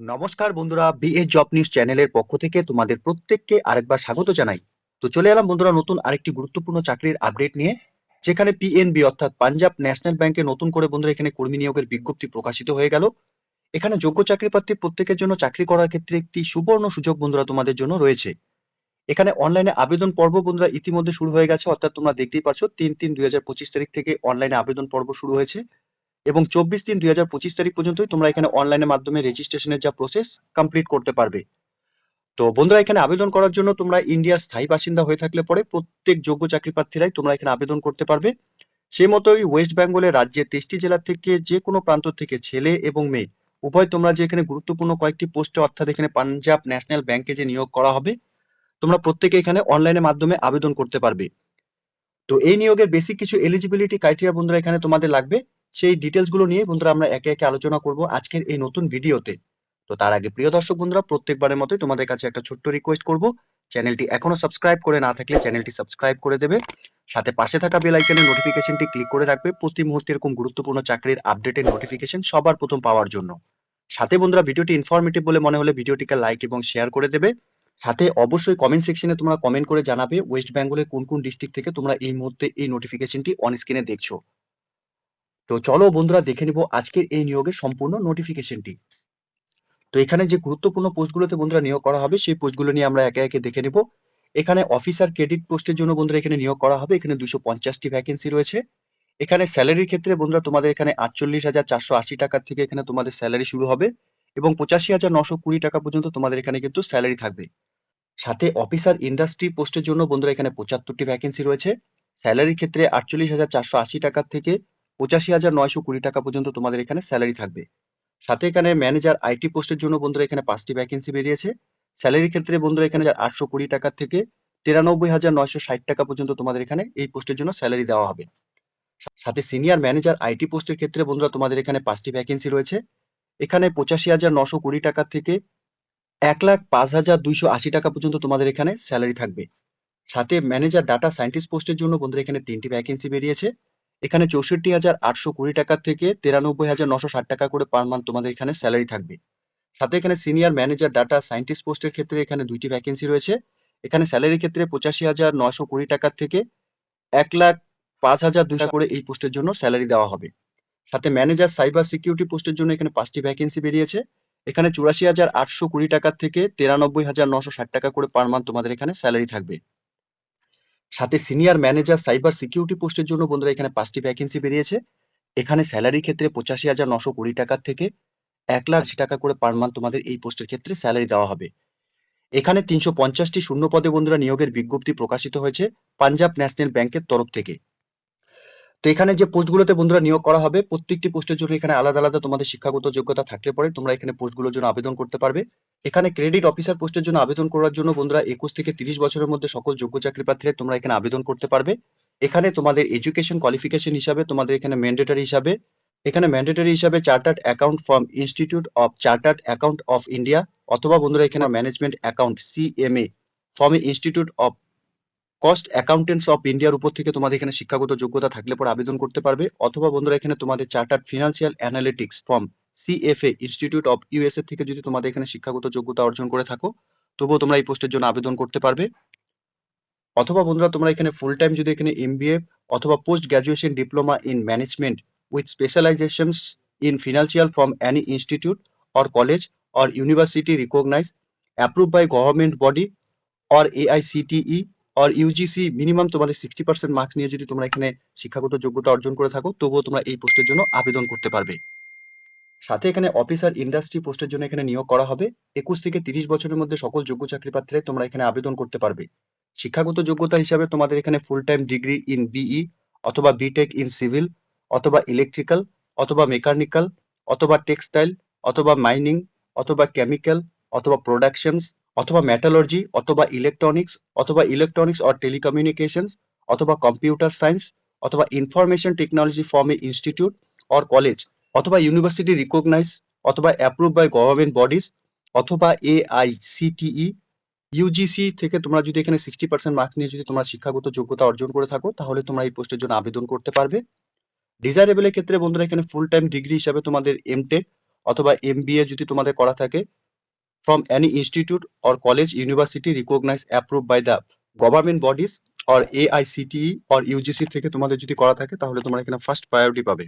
নমস্কার বন্ধুরা BA job news চ্যানেলের পক্ষ থেকে তোমাদের প্রত্যেককে আরেকবার স্বাগত জানাই। তো চলে এলাম বন্ধুরা নতুন আরেকটি গুরুত্বপূর্ণ চাকরির আপডেট নিয়ে, যেখানে পিএনবি অর্থাৎ পাঞ্জাব ন্যাশনাল ব্যাংকে নতুন করে বন্ধুরা এখানে কর্মী নিয়োগের বিজ্ঞপ্তি প্রকাশিত হয়ে গেল। এখানে যোগ্য চাকরি প্রার্থী প্রত্যেকের জন্য চাকরি করার ক্ষেত্রে একটি সুবর্ণ সুযোগ বন্ধুরা তোমাদের জন্য রয়েছে। এখানে অনলাইনে আবেদন পর্ব বন্ধুরা ইতিমধ্যে শুরু হয়ে গেছে, অর্থাৎ তোমরা দেখতেই পাচ্ছ তিন তিন দুই তারিখ থেকে অনলাইনে আবেদন পর্ব শুরু হয়েছে। এবং চব্বিশ তিন দুই তারিখ পর্যন্তই তোমরা এখানে অনলাইনের মাধ্যমে রেজিস্ট্রেশনের যা প্রসেস কমপ্লিট করতে পারবে। তো বন্ধুরা, এখানে আবেদন করার জন্য তোমরা ইন্ডিয়ার স্থায়ী বাসিন্দা হয়ে থাকলে পরে প্রত্যেক যোগ্য চাকরি প্রার্থীরাই তোমরা এখানে আবেদন করতে পারবে। সে মতোই ওয়েস্ট বেঙ্গলের রাজ্যের তেইশটি জেলা থেকে যে কোনো প্রান্ত থেকে ছেলে এবং মেয়ে, উভয় তোমরা যে এখানে গুরুত্বপূর্ণ কয়েকটি পোস্টে অর্থাৎ এখানে পাঞ্জাব ন্যাশনাল ব্যাংকে যে নিয়োগ করা হবে, তোমরা প্রত্যেকে এখানে অনলাইনের মাধ্যমে আবেদন করতে পারবে। তো এই নিয়োগের বেসিক কিছু এলিজিবিলিটি ক্রাইটেরিয়া বন্ধুরা এখানে তোমাদের লাগবে। সেই ডিটেলসগুলো নিয়ে বন্ধুরা আমরা একে একে আলোচনা করব আজকের এই নতুন ভিডিওতে তো। তার আগে প্রিয় দর্শক বন্ধুরা, প্রত্যেকবারের মতোই তোমাদের কাছে একটা ছোট্ট রিকোয়েস্ট করব। চ্যানেলটি এখনও সাবস্ক্রাইব করে না থাকলে চ্যানেলটি সাবস্ক্রাইব করে দেবে। সাথে পাশে থাকা বেল আইকনের নোটিফিকেশনটি ক্লিক করে রাখবে। প্রতি মুহূর্তে এরকম গুরুত্বপূর্ণ চাকরির আপডেটের নোটিফিকেশন সবার প্রথম পাওয়ার জন্য। সাথে বন্ধুরা, ভিডিওটি ইনফরমেটিভ বলে মনে হলে ভিডিওটিকে লাইক এবং শেয়ার করে দেবে। সাথে অবশ্যই কমেন্ট সেকশনে তোমরা কমেন্ট করে জানাবে ওয়েস্ট বেঙ্গলের কোন কোন ডিস্ট্রিক্ট থেকে তোমরা এই মুহূর্তে এই নোটিফিকেশনটি অন স্ক্রিনে দেখছ। তো চলো বন্ধুরা দেখে নিব আজকের এই নিয়োগের সম্পূর্ণ নোটিফিকেশনটি তো এখানে যে গুরুত্বপূর্ণ পোস্টগুলোতে বন্ধুরা নিয়োগ করা হবে, সেই পোস্টগুলো নিয়ে আমরা একে একে দেখে নিব। এখানে অফিসার ক্রেডিট পোস্টের জন্য বন্ধুরা এখানে নিয়োগ করা হবে, এখানে দুশো পঞ্চাশটি ভ্যাকেন্সি রয়েছে। এখানে স্যালারির ক্ষেত্রে বন্ধুরা তোমাদের এখানে আটচল্লিশ হাজার চারশো আশি টাকা থেকে এখানে তোমাদের স্যালারি শুরু হবে এবং পঁচাশি হাজার নশো কুড়ি টাকা পর্যন্ত তোমাদের এখানে কিন্তু স্যালারি থাকবে। সাথে অফিসার ইন্ডাস্ট্রি পোস্টের জন্য বন্ধুরা এখানে পঁচাত্তরটি ভ্যাকেন্সি রয়েছে। স্যালারির ক্ষেত্রে আটচল্লিশ হাজার চারশো আশি টাকা থেকে পঁচাশি হাজার নয়শো কুড়ি টাকা পর্যন্ত তোমাদের এখানে স্যালারি থাকবে। সাথে এখানে ম্যানেজার আইটি পোস্টের জন্য বন্ধুরা এখানে পাঁচটি ভ্যাকেন্সি বেরিয়েছে। স্যালারির ক্ষেত্রে বন্ধুরা এখানে আটশো কুড়ি টাকা থেকে তিরানব্বই হাজার নয়শো ষাট টাকা পর্যন্ত তোমাদের এখানে এই পোস্টের জন্য স্যালারি দেওয়া হবে। সাথে সিনিয়র ম্যানেজার আইটি পোস্টের ক্ষেত্রে বন্ধুরা তোমাদের এখানে পাঁচটি ভ্যাকেন্সি রয়েছে। এখানে পঁচাশি হাজার নশো কুড়ি টাকা থেকে এক লাখ পাঁচ হাজার দুইশো আশি টাকা পর্যন্ত তোমাদের এখানে স্যালারি থাকবে। সাথে ম্যানেজার ডাটা সায়েন্টিস্ট পোস্টের জন্য বন্ধুরা এখানে তিনটি ভ্যাকেন্সি বেরিয়েছে। এখানে চৌষট্টি হাজার আটশো কুড়ি টাকা থেকে তিরানব্বই হাজার নশো ষাট টাকা করে পার মান্থ তোমাদের এখানে স্যালারি থাকবে। সাথে এখানে সিনিয়র ম্যানেজার ডাটা সায়েন্টিস্ট পোস্টের ক্ষেত্রে এখানে দুইটি ভ্যাকেন্সি রয়েছে। এখানে স্যালারির ক্ষেত্রে পঁচাশি হাজার নশো কুড়ি টাকা থেকে এক লাখ পাঁচ হাজার দুইশো করে এই পোস্টের জন্য স্যালারি দেওয়া হবে। সাথে ম্যানেজার সাইবার সিকিউরিটি পোস্টের জন্য এখানে পাঁচটি ভ্যাকেন্সি বেরিয়েছে। এখানে চুরাশি হাজার আটশো কুড়ি টাকা থেকে তিরানব্বই হাজার নশো ষাট টাকা করে পার মান্থ তোমাদের এখানে স্যালারি থাকবে। সাথে সিনিয়র ম্যানেজার সাইবার সিকিউরিটি পোস্টের জন্য বন্ধুরা এখানে পাঁচটি ভ্যাকেন্সি বেরিয়েছে। এখানে স্যালারি ক্ষেত্রে পঁচাশি হাজার নশো কুড়ি টাকার থেকে এক লাখ টাকা করে পার মান্থ তোমাদের এই পোস্টের ক্ষেত্রে স্যালারি দেওয়া হবে। এখানে তিনশো পঞ্চাশটি শূন্য পদে বন্ধুরা নিয়োগের বিজ্ঞপ্তি প্রকাশিত হয়েছে পাঞ্জাব ন্যাশনাল ব্যাংকের তরফ থেকে। তো এখানে যে পোস্টগুলোতে বন্ধুরা নিয়োগ করা হবে, প্রত্যেকটি পোস্টের জন্য এখানে আলাদা আলাদা তোমাদের শিক্ষাগত যোগ্যতা থাকলে পরে। তোমরা এখানে পোস্টগুলোর জন্য আবেদন করতে পারবে। এখানে ক্রেডিট অফিসার পোস্টের জন্য আবেদন করার জন্য বন্ধুরা একুশ থেকে তিরিশ বছরের মধ্যে সকল যোগ্য চাকরি প্রার্থীরা তোমরা এখানে আবেদন করতে পারবে। এখানে তোমাদের এডুকেশন কোয়ালিফিকেশন হিসাবে তোমাদের এখানে ম্যান্ডেটরি হিসাবে, এখানে ম্যান্ডেটরি হিসাবে chartered account from institute of chartered account of India অথবা বন্ধুরা এখানে management account CMA from institute of cost accountants of ইন্ডিয়ার উপর থেকে তোমাদের এখানে শিক্ষাগত যোগ্যতা থাকলে পরে আবেদন করতে পারবে। অথবা বন্ধুরা, এখানে তোমাদের chartered financial analytics from CFA institute of USA থেকে যদি তোমাদের এখানে শিক্ষাগত যোগ্যতা অর্জন করে থাকো, তবুও তোমরা এই পোস্টের জন্য আবেদন করতে পারবে। অথবা বন্ধুরা, তোমরা এখানে ফুল টাইম যদি এখানে এমবিএ অথবা post graduation diploma in management with specialisations in financial from any institute or college or university recognise approve by government body or AICTE or UGC minimum তোমাদের সিক্সটি পার্সেন্ট মার্কস নিয়ে যদি তোমরা এখানে শিক্ষাগত যোগ্যতা অর্জন করে থাকো, তবুও তোমরা এই পোস্টের জন্য আবেদন করতে পারবে। সাথে এখানে অফিসার ইন্ডাস্ট্রি পোস্টের জন্য এখানে নিয়োগ করা হবে। একুশ থেকে তিরিশ বছরের মধ্যে সকল যোগ্য চাকরি প্রার্থীরাই তোমরা এখানে আবেদন করতে পারবে। শিক্ষাগত যোগ্যতা হিসাবে তোমাদের এখানে full time degree in BE অথবা বিটেক ইন সিভিল অথবা ইলেকট্রিক্যাল অথবা মেকানিক্যাল অথবা টেক্সটাইল অথবা মাইনিং অথবা কেমিক্যাল অথবা প্রোডাকশনস অথবা মেটালর্জি অথবা ইলেকট্রনিক্স অথবা ইলেকট্রনিক্স অর টেলিকমিউনিকেশনস অথবা কম্পিউটার সায়েন্স অথবা information technology from a institute or college অথবা ইউনিভার্সিটি রিকগনাইজ অথবা অ্যাপ্রুভ বাই গভর্নমেন্ট বডিজ অথবা এআইসিটিই ইউজিসি থেকে তোমরা যদি এখানে সিক্সটি পার্সেন্ট মার্কস নিয়ে যদি তোমরা শিক্ষাগত যোগ্যতা অর্জন করে থাকো, তাহলে তোমরা এই পোস্টের জন্য আবেদন করতে পারবে। ডিজায়ারেবলের ক্ষেত্রে বন্ধুরা এখানে ফুল টাইম ডিগ্রি হিসাবে তোমাদের এমটেক অথবা এমবিএ যদি তোমাদের করা থাকে from any institute or college university recognise approve by the government bodies or AICTE or UGC থেকে তোমাদের যদি করা থাকে, তাহলে তোমরা এখানে ফার্স্ট প্রায়োরিটি পাবে।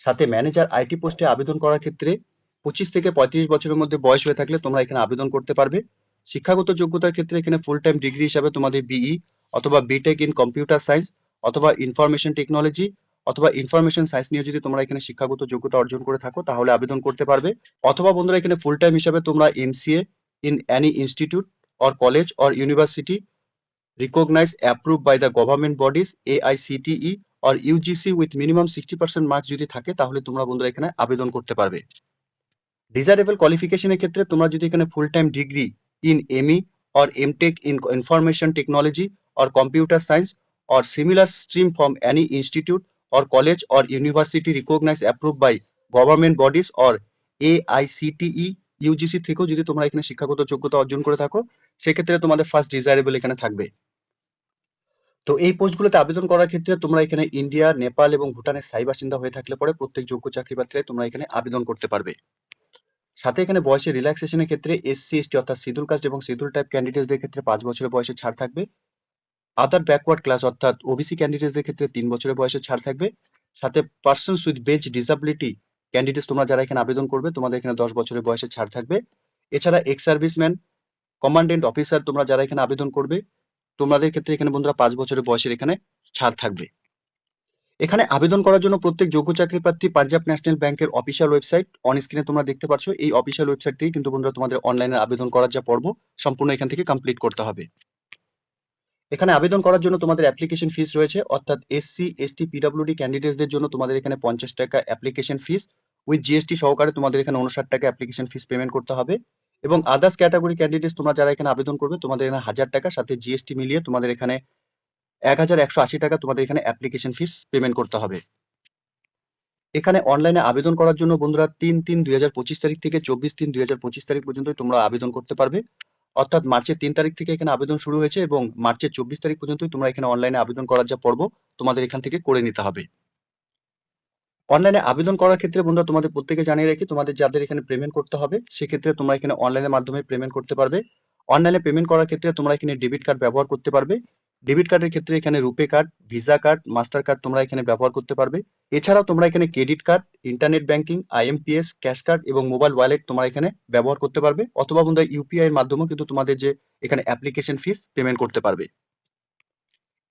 সাথে ম্যানেজার আইটি পোস্টে আবেদন করার ক্ষেত্রে পঁচিশ থেকে পঁয়ত্রিশ বছরের মধ্যে বয়স হয়ে থাকলে তোমরা এখানে আবেদন করতে পারবে। শিক্ষাগত যোগ্যতার ক্ষেত্রে এখানে ফুল টাইম ডিগ্রি হিসাবে তোমাদের বিই অথবা বিটেক ইন কম্পিউটার সায়েন্স অথবা ইনফরমেশন টেকনোলজি অথবা ইনফরমেশন সায়েন্স নিয়ে যদি তোমরা এখানে শিক্ষাগত যোগ্যতা অর্জন করে থাকো, তাহলে আবেদন করতে পারবে। অথবা বন্ধুরা, এখানে ফুল টাইম হিসাবে তোমরা MCA in any institute or college or university recognise approve by the government bodies AICTE or UGC with minimum sixty percent marks যদি থাকে, তাহলে তোমরা বন্ধুরা এখানে আবেদন করতে পারবে। ডিজারেবল কোয়ালিফিকেশনের ক্ষেত্রে তোমরা যদি এখানে full time degree in ME or MTech in information technology or computer science or similar stream from any institute or college or university recognise approve by government bodies or AICTE UGC থেকেও যদি তোমরা এখানে শিক্ষাগত যোগ্যতা অর্জন করে থাকো, সেক্ষেত্রে তোমাদের ফার্স্ট ডিজারেবল এখানে থাকবে। তো এই পোস্টগুলোতে আবেদন করার ক্ষেত্রে তোমরা এখানে ইন্ডিয়া, নেপাল এবং ভুটানের স্থায়ী বাসিন্দা হয়ে থাকলে পরে প্রত্যেক যোগ্য চাকরি প্রার্থীরাই তোমরা এখানে আবেদন করতে পারবে। সাথে এখানে বয়সের রিল্যাক্সেশনের ক্ষেত্রে এসসি এসটি অর্থাৎ শিডিউল কাস্ট এবং শিডিউল টাইপ ক্যান্ডিডেটসদের ক্ষেত্রে পাঁচ বছরের বয়সে ছাড় থাকবে। আদার ব্যাকওয়ার্ড ক্লাস অর্থাৎ ওবিসি ক্যান্ডিডেটসদের ক্ষেত্রে তিন বছরের বয়সে ছাড় থাকবে। সাথে persons with base disability candidates তোমরা যারা এখানে আবেদন করবে, তোমাদের এখানে দশ বছরের বয়সে ছাড় থাকবে। এছাড়া এক্স সার্ভিসম্যান কমান্ডেন্ট অফিসার তোমরা যারা এখানে আবেদন করবে, তোমাদের ক্ষেত্রে এখানে বন্ধুরা পাঁচ বছরের বয়সের এখানে ছাড় থাকবে। এখানে আবেদন করার জন্য প্রত্যেক যোগ্য চাকরি প্রার্থী পাঞ্জাব ন্যাশনাল ব্যাংকের অফিসিয়াল ওয়েবসাইট অন স্ক্রিনে তোমরা দেখতে পাচ্ছ এই অফিসিয়াল ওয়েবসাইট থেকে কিন্তু বন্ধুরা তোমাদের অনলাইনে আবেদন করার যা পর্ব, সম্পূর্ণ এখান থেকে কমপ্লিট করতে হবে। এখানে আবেদন করার জন্য তোমাদের অ্যাপ্লিকেশন ফিস রয়েছে, অর্থাৎ এসসি এসটি পিডব্লিউডি ক্যান্ডিডেটসদের জন্য তোমাদের এখানে পঞ্চাশ টাকা অ্যাপ্লিকেশন ফিস উইথ জিএসটি সহকারে তোমাদের এখানে উনষাট টাকা অ্যাপ্লিকেশন ফিস পেমেন্ট করতে হবে, এবং আদার্স ক্যাটাগরি ক্যান্ডিডেটস তোমরা যারা এখানে আবেদন করবে, তোমাদের এখানে হাজার টাকা, সাথে জিএসটি মিলিয়ে তোমাদের এখানে এক হাজার একশো আশি টাকা তোমাদের এখানে অ্যাপ্লিকেশন ফিস পেমেন্ট করতে হবে। এখানে অনলাইনে আবেদন করার জন্য বন্ধুরা, তিন তিন দুই তারিখ থেকে চব্বিশ তিন দুই তারিখ পর্যন্ত তোমরা আবেদন করতে পারবে। অর্থাৎ মার্চের তিন তারিখ থেকে এখানে আবেদন শুরু হয়েছে এবং মার্চের চব্বিশ তারিখ পর্যন্ত তোমরা এখানে অনলাইনে আবেদন করার যা পর্ব তোমাদের এখান থেকে করে নিতে হবে। অনলাইনে আবেদন করার ক্ষেত্রে বন্ধুরা তোমাদের প্রত্যেকে জানিয়ে রাখি, তোমাদের যাদের এখানে পেমেন্ট করতে হবে, সেক্ষেত্রে তোমরা এখানে অনলাইনের মাধ্যমে পেমেন্ট করতে পারবে। অনলাইনে পেমেন্ট করার ক্ষেত্রে তোমরা এখানে ডেবিট কার্ড ব্যবহার করতে পারবে। ডেবিট কার্ডের ক্ষেত্রে এখানে RuPay card Visa card Mastercard তোমরা এখানে ব্যবহার করতে পারবে। এছাড়াও তোমরা এখানে credit card internet banking IMPS cash card এবং মোবাইল ওয়ালেট তোমরা এখানে ব্যবহার করতে পারবে। অথবা বন্ধুরা ইউপিআই এর মাধ্যমেও কিন্তু তোমাদের যে এখানে অ্যাপ্লিকেশন ফিস পেমেন্ট করতে পারবে।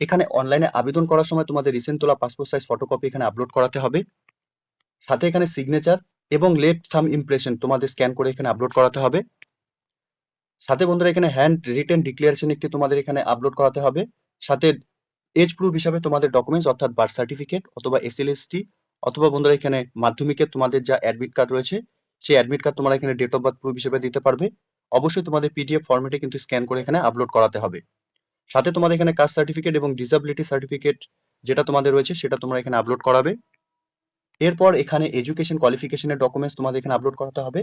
এখানে অনলাইনে আবেদন করার সময় তোমাদের রিসেন্ট তোলা পাসপোর্ট সাইজ ফটোকপি এখানে আপলোড করাতে হবে। সাথে এখানে সিগনেচার এবং লেফট থাম ইমপ্রেশন তোমাদের স্ক্যান করে এখানে আপলোড করাতে হবে। সাথে বন্ধুরা এখানে হ্যান্ড রিটেন ডিক্লারেশন একটি তোমাদের এখানে আপলোড করাতে হবে। সাথে এজ প্রুফ হিসাবে তোমাদের ডকুমেন্টস অর্থাৎ বার্থ সার্টিফিকেট অথবা এসএলএসটি অথবা বন্ধুরা এখানে মাধ্যমিকের তোমাদের যা অ্যাডমিট কার্ড রয়েছে, সেই অ্যাডমিট কার্ড তোমরা এখানে ডেট অফ বার্থ প্রুফ হিসেবে দিতে পারবে। অবশ্যই তোমাদের পিডিএফ ফরম্যাটে কিন্তু স্ক্যান করে এখানে আপলোড করাতে হবে। সাথে তোমাদের এখানে কাস্ট সার্টিফিকেট এবং ডিসাবিলিটি সার্টিফিকেট যেটা তোমাদের রয়েছে, সেটা তোমরা এখানে আপলোড করাবে। এরপর এখানে এডুকেশন কোয়ালিফিকেশনের ডকুমেন্টস তোমাদের এখানে আপলোড করাতে হবে।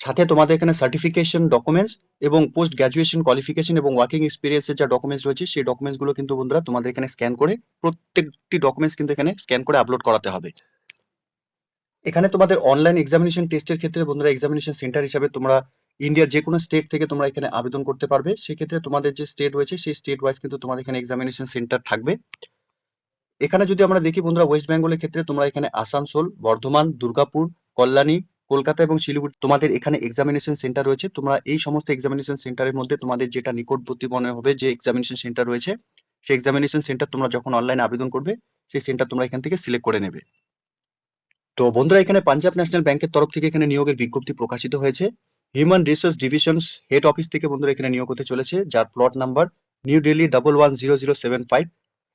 সাথে তোমাদের এখানে সার্টিফিকেশন ডকুমেন্টস এবং পোস্ট গ্র্যাজুয়েশন কোয়ালিফিকেশন এবং ওয়ার্কিং এক্সপিরিয়েন্সের যা ডকুমেন্টস রয়েছে, সেই ডকুমেন্টসগুলো কিন্তু বন্ধুরা তোমাদের এখানে স্ক্যান করে, প্রত্যেকটি ডকুমেন্টস কিন্তু এখানে স্ক্যান করে আপলোড করাতে হবে। এখানে তোমাদের অনলাইন এক্সামিনেশন টেস্টের ক্ষেত্রে বন্ধুরা এক্সামিনেশন সেন্টার হিসাবে তোমরা ইন্ডিয়ার যে কোনো স্টেট থেকে তোমরা এখানে আবেদন করতে পারবে। সেক্ষেত্রে তোমাদের যে স্টেট রয়েছে, সেই স্টেট ওয়াইজ কিন্তু তোমাদের এখানে এক্সামিনেশন সেন্টার থাকবে। এখানে যদি আমরা দেখি বন্ধুরা ওয়েস্ট বেঙ্গলের ক্ষেত্রে তোমরা এখানে আসানসোল বর্ধমান, দুর্গাপুর, কল্যাণী কলকাতা এবং শিলিগুড়ি, তোমাদের এখানে এক্সামিনেশন সেন্টার রয়েছে। তোমরা এই সমস্ত এক্সামিনেশন সেন্টারের মধ্যে তোমাদের যেটা নিকটবর্তী মনে হবে যে এক্সামিনেশন সেন্টার রয়েছে, সেই এক্সামিনেশন সেন্টার তোমরা যখন অনলাইনে আবেদন করবে, সেই সেন্টার তোমরা এখান থেকে সিলেক্ট করে নেবে। তো বন্ধুরা, এখানে পাঞ্জাব ন্যাশনাল ব্যাংকের তরফ থেকে এখানে নিয়োগের বিজ্ঞপ্তি প্রকাশিত হয়েছে। Human resource division head office থেকে বন্ধুরা এখানে নিয়োগ হতে চলেছে, যার plot number new Delhi double one zero zero seven five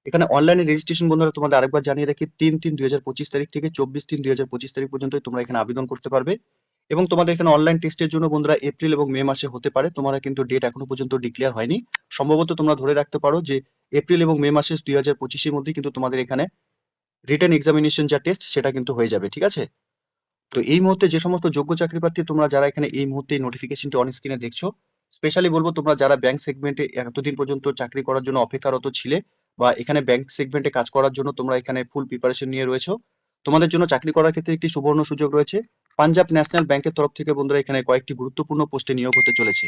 এখানে অনলাইনে রেজিস্ট্রেশন বন্ধুরা তোমাদের আরেকবার জানিয়ে রাখি, তিন তিন দুই তারিখ থেকে চব্বিশ তিন দুই তারিখ পর্যন্ত তোমরা এখানে আবেদন করতে পারবে। এবং তোমাদের এখানে অনলাইন টেস্টের জন্য বন্ধুরা এপ্রিল এবং মে মাসে হতে পারে, তোমরা কিন্তু ডেট এখনও পর্যন্ত ডিক্লেয়ার হয়নি। সম্ভবত তোমরা ধরে রাখতে পারো যে এপ্রিল এবং মে মাসে দুই হাজার পঁচিশের মধ্যে কিন্তু তোমাদের এখানে রিটার্ন এক্সামিনেশন যা টেস্ট সেটা কিন্তু হয়ে যাবে, ঠিক আছে? তো এই মুহূর্তে যে সমস্ত যোগ্য চাকরি প্রার্থী তোমরা যারা এখানে এই মুহূর্তে নোটিফিকেশনটি অন স্ক্রিনে দেখছ স্পেশালি বলব তোমরা যারা ব্যাংক সেগমেন্টে এতদিন পর্যন্ত চাকরি করার জন্য অপেক্ষারত ছিলে বা এখানে ব্যাংক সেগমেন্টে কাজ করার জন্য তোমরা এখানে ফুল প্রিপারেশন নিয়ে রয়েছো। তোমাদের জন্য চাকরি করার ক্ষেত্রে একটি সুবর্ণ সুযোগ রয়েছে। পাঞ্জাব ন্যাশনাল ব্যাংকের তরফ থেকে বন্ধুরা এখানে কয়েকটি গুরুত্বপূর্ণ পোস্টে নিয়োগ হতে চলেছে।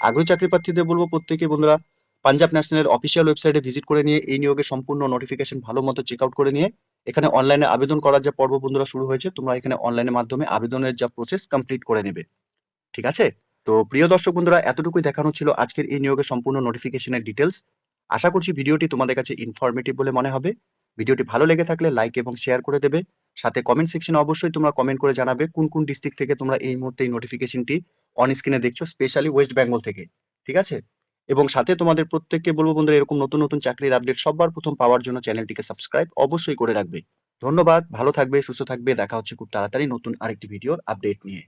আগ্রহী চাকরি প্রার্থীদের বলব প্রত্যেকে বন্ধুরা পাঞ্জাব ন্যাশনালের অফিসিয়াল ওয়েবসাইটে ভিজিট করে নিয়ে এই নিয়োগের সম্পূর্ণ নোটিফিকেশন ভালো মতো চেক আউট করে নিয়ে এখানে অনলাইনে আবেদন করার যে পর্ব বন্ধুরা শুরু হয়েছে, তোমরা এখানে অনলাইনের মাধ্যমে আবেদনের যা প্রসেস কমপ্লিট করে নেবে। ঠিক আছে? তো প্রিয় দর্শক বন্ধুরা, এতটুকুই দেখানো ছিল আজকের এই নিয়োগের সম্পূর্ণ নোটিফিকেশনের ডিটেলস আশা করছি ভিডিওটি তোমাদের কাছে ইনফরমেটিভ বলে মনে হবে। ভিডিওটি ভালো লেগে থাকলে লাইক এবং শেয়ার করে দেবে। সাথে কমেন্ট সেকশনে অবশ্যই তোমরা কমেন্ট করে জানাবে কোন কোন ডিস্ট্রিক্ট থেকে তোমরা এই মুহূর্তে এই নোটিফিকেশনটি অন স্ক্রিনে দেখছ স্পেশালি ওয়েস্ট বেঙ্গল থেকে। ঠিক আছে? এবং সাথে তোমাদের প্রত্যেককে বলব বন্ধুরা, এরকম নতুন নতুন চাকরির আপডেট সবার প্রথম পাওয়ার জন্য চ্যানেলটিকে সাবস্ক্রাইব অবশ্যই করে রাখবে। ধন্যবাদ, ভালো থাকবে, সুস্থ থাকবে, দেখা হচ্ছে খুব তাড়াতাড়ি নতুন আরেকটি ভিডিওর আপডেট নিয়ে।